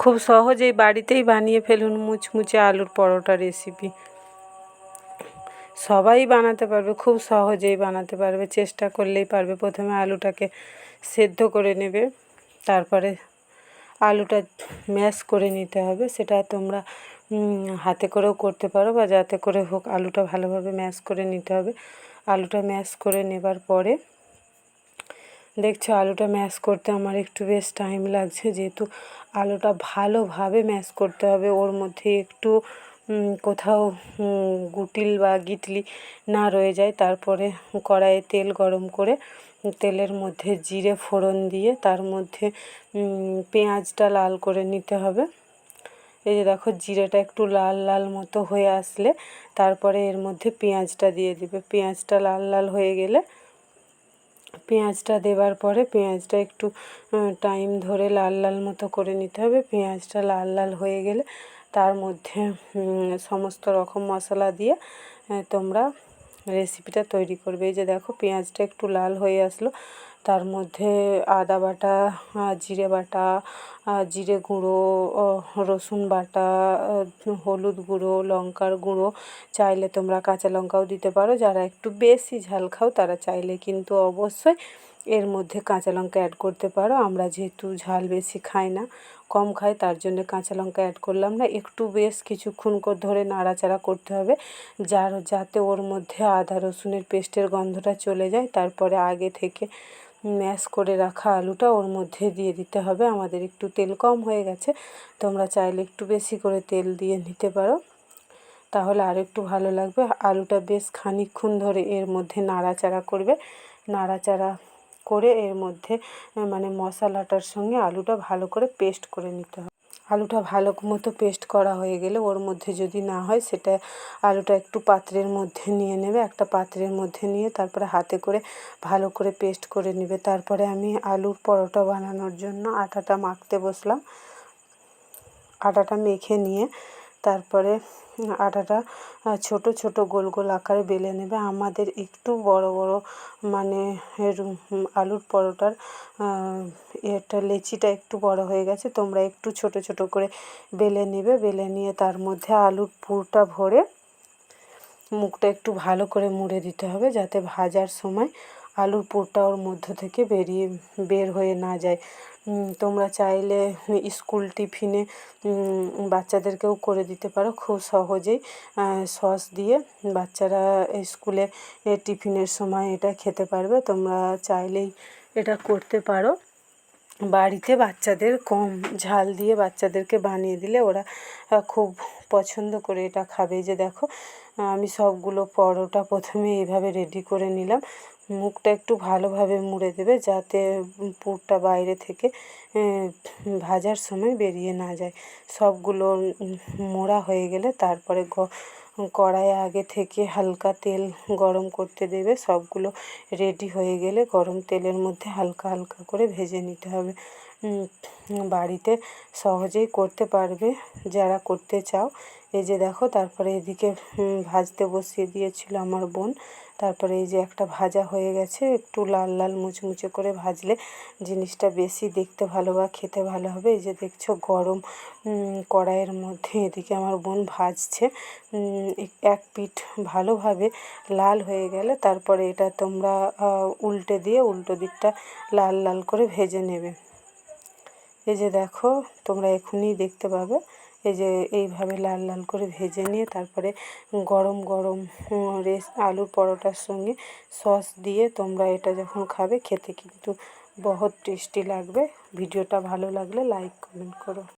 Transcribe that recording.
খুব সহজেই বাড়িতেই বানিয়ে ফেলুন মুচমুচে আলুর পরোটা রেসিপি সবাই বানাতে পারবে, খুব সহজেই বানাতে পারবে, চেষ্টা করলেই পারবে। প্রথমে আলুটাকে সেদ্ধ করে নেবে, তারপরে আলুটা ম্যাশ করে নিতে হবে। সেটা তোমরা হাতে করেও করতে পারো বা যাতে করে হোক, আলুটা ভালোভাবে ম্যাশ করে নিতে হবে। আলুটা ম্যাশ করে নেবার পরে দেখছ আলুটা ম্যাশ করতে আমার একটু বেশ টাইম লাগছে, যেহেতু আলুটা ভালোভাবে ম্যাশ করতে হবে, ওর মধ্যে একটু কোথাও গুটিল বা গিটলি না রয়ে যায়, তারপরে কড়াইয়ে তেল গরম করে, তেলের মধ্যে জিরে ফোড়ন দিয়ে তার মধ্যে পেঁয়াজটা লাল করে নিতে হবে। এই যে দেখো জিরেটা একটু লাল লাল মতো হয়ে আসলে, তারপরে এর মধ্যে পেঁয়াজটা দিয়ে দিবে। পেঁয়াজটা লাল লাল হয়ে গেলে পেঁয়াজটা দেওয়ার পরে পেঁয়াজটা একটু টাইম ধরে লাল লাল মতো করে নিতে হবে। পেঁয়াজটা লাল লাল হয়ে গেলে তার মধ্যে সমস্ত রকম মশলা দিয়ে তোমরা রেসিপিটা তৈরি করবে। এই যে দেখো, পেঁয়াজটা একটু লাল হয়ে আসলো। তার মধ্যে আদা বাটা জিরে বাটা জিরে গুঁড়ো রসুন বাটা হলুদ গুঁড়ো, লঙ্কার গুঁড়ো। চাইলে তোমরা কাঁচা লঙ্কাও দিতে পারো। যারা একটু বেশি ঝাল খাও, তারা চাইলে কিন্তু অবশ্যই এর মধ্যে কাঁচা লঙ্কা অ্যাড করতে পারো। আমরা যেহেতু ঝাল বেশি খাই না, কম খাই, তার জন্য কাঁচা লঙ্কা অ্যাড করলাম না। একটু বেশ কিছুক্ষণ ধরে নাড়াচাড়া করতে হবে, যার, যাতে ওর মধ্যে আদা রসুনের পেস্টের গন্ধটা চলে যায়। তারপরে আগে থেকে ম্যাশ করে রাখা আলুটা ওর মধ্যে দিয়ে দিতে হবে। আমাদের একটু তেল কম হয়ে গেছে। তোমরা চাইলে একটু বেশি করে তেল দিয়ে নিতে পারো। তাহলে আর একটু ভালো লাগবে। আলুটা বেশ খানিক্ষণ ধরে এর মধ্যে নাড়াচাড়া করবে। নাড়াচাড়া করে এর মধ্যে মানে মশলাটার সঙ্গে আলুটা ভালো করে পেস্ট করে নিতে হবে। আলুটা ভালো মতো পেস্ট করা হয়ে গেলে ওর মধ্যে যদি না হয় সেটা আলুটা একটু পাত্রের মধ্যে নিয়ে নেবে, একটা পাত্রের মধ্যে নিয়ে তারপরে হাতে করে ভালো করে পেস্ট করে নেবে। তারপরে আমি আলুর পরোটা বানানোর জন্য আটাটা মাখতে বসলাম। আটাটা মেখে নিয়ে তারপরে আটাটা ছোট ছোট গোল গোল আকারে বেলে নেবে। আমাদের একটু বড় বড় মানে আলুর পরোটার এটা লেচিটা একটু বড় হয়ে গেছে, তোমরা একটু ছোট ছোট করে বেলে নেবে। বেলে নিয়ে তার মধ্যে আলুর পুরটা ভরে মুখটা একটু ভালো করে মুড়ে দিতে হবে, যাতে ভাজার সময় আলুর পুরটা ওর মধ্য থেকে বেরিয়ে, বের হয়ে না যায়। তোমরা চাইলে স্কুল টিফিনে বাচ্চাদেরকেও করে দিতে পারো খুব সহজেই। সস দিয়ে বাচ্চারা স্কুলে টিফিনের সময় এটা খেতে পারবে। তোমরা চাইলেই এটা করতে পারো। বাড়িতে বাচ্চাদের কম ঝাল দিয়ে বাচ্চাদেরকে বানিয়ে দিলে ওরা খুব পছন্দ করে এটা খাবে। যে দেখো আমি সবগুলো পরোটা প্রথমে এইভাবে রেডি করে নিলাম। মুখটা একটু ভালোভাবে মুড়ে দেবে যাতে পুরটা বাইরে থেকে ভাজার সময় বেরিয়ে না যায়। সবগুলো মোড়া হয়ে গেলে তারপরে কড়াইয়ে আগে থেকে হালকা তেল গরম করতে দেবে। সবগুলো রেডি হয়ে গেলে গরম তেলের মধ্যে হালকা হালকা করে ভেজে নিতে হবে। বাড়িতে সহজেই করতে পারবে যারা করতে চাও। এই যে দেখো, তারপরে এদিকে ভাজতে বসিয়ে দিয়েছিল আমার বোন। তারপরে এই যে একটা ভাজা হয়ে গেছে, একটু লাল লাল মুচমুচে করে ভাজলে জিনিসটা বেশি দেখতে ভালো বা খেতে ভালো হবে। এই যে দেখছ গরম কড়াইয়ের মধ্যে এদিকে আমার বোন ভাজছে। এক পিঠ ভালোভাবে লাল হয়ে গেলে তারপরে এটা তোমরা উল্টে দিয়ে উল্টো দিকটা লাল লাল করে ভেজে নেবে। এই যে দেখো, তোমরা এখনই দেখতে পাবে। এই যে এইভাবে লাল লাল করে ভেজে নিয়ে তারপরে গরম গরম রেস আলুর পরোটার সঙ্গে সস দিয়ে তোমরা এটা যখন খাবে খেতে কিন্তু বহুত টেস্টি লাগবে। ভিডিওটা ভালো লাগলে লাইক, কমেন্ট করো।